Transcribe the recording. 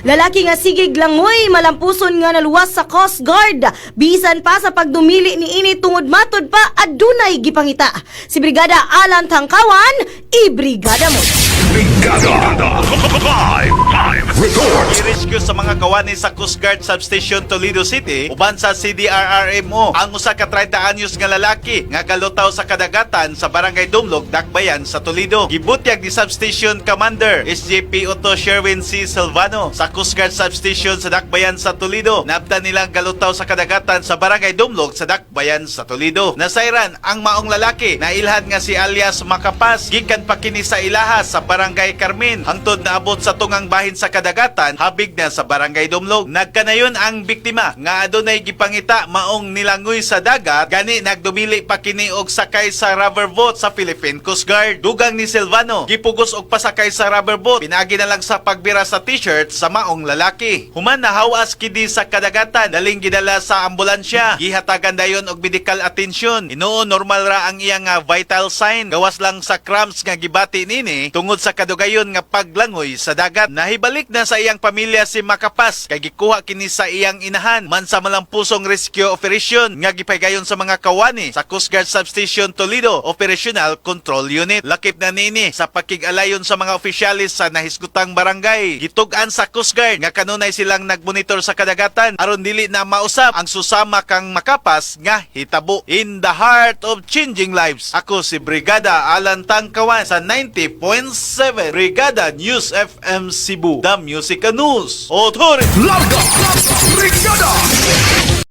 Lalaki nga sigig langoy malampuson nga naluwas sa Coast Guard. Bisan pa sa pagdumili ni ini tungod matod pa adunay gipangita. Si Brigada Alan Tangkawan, ibrigada mo. Brigada Live I-rescue sa mga kawani sa Coast Guard Substation Toledo City uban sa CDRRMO ang usa ka 30 anyos nga lalaki nga kalutaw sa kadagatan sa Barangay Dumlog, Dakbayan sa Toledo. Gibutyag ni Substation Commander SJP Otto Sherwin C. Silvano sa Coast Guard Substation sa Dakbayan sa Toledo. Nabda nilang galutaw sa kadagatan sa Barangay Dumlog sa Dakbayan sa Toledo. Nasairan ang maong lalaki na ilhan nga si alias Makapas gikan pa kini sa ilahas sa Barangay Carmen hangtod naabot sa tungang bahin sa kadagatan habig na sa Barangay Dumlog. Nagkanayon ang biktima nga adunay gipangita maong nilangoy sa dagat gani nagdumili pa kini og sakay sa rubber boat sa Philippine Coast Guard. Dugang ni Silvano gipugos og pasakay sa rubber boat pinagi na lang sa pagbira sa t-shirt sa maong lalaki. Human nahawas kidi sa kadagatan daling gidala sa ambulansya. Gihatagan dayon og medical attention. Inuo normal ra ang iyang nga vital sign gawas lang sa cramps nga gibati nini tungod sa kadugayon nga paglangoy sa dagat. Nahibalik na sa iyang pamilya si Makapas kay gikuha kini sa iyang inahan man sa malampusong rescue operation nga gipaygayon sa mga kawani sa Coast Guard Substation Toledo Operational Control Unit. Lakip na nini sa pakig-alayon sa mga opisyalis sa nahisgutang barangay. Gitug-an sa Coast Guard nga kanunay silang nagmonitor sa kadagatan aron dili na mausap ang susama kang Makapas nga hitabo in the heart of changing lives. Ako si Brigada Alan Tangkawan sa 90.7 Brigada News FM Cebu. The Music News. autores. Larga, larga, brigada.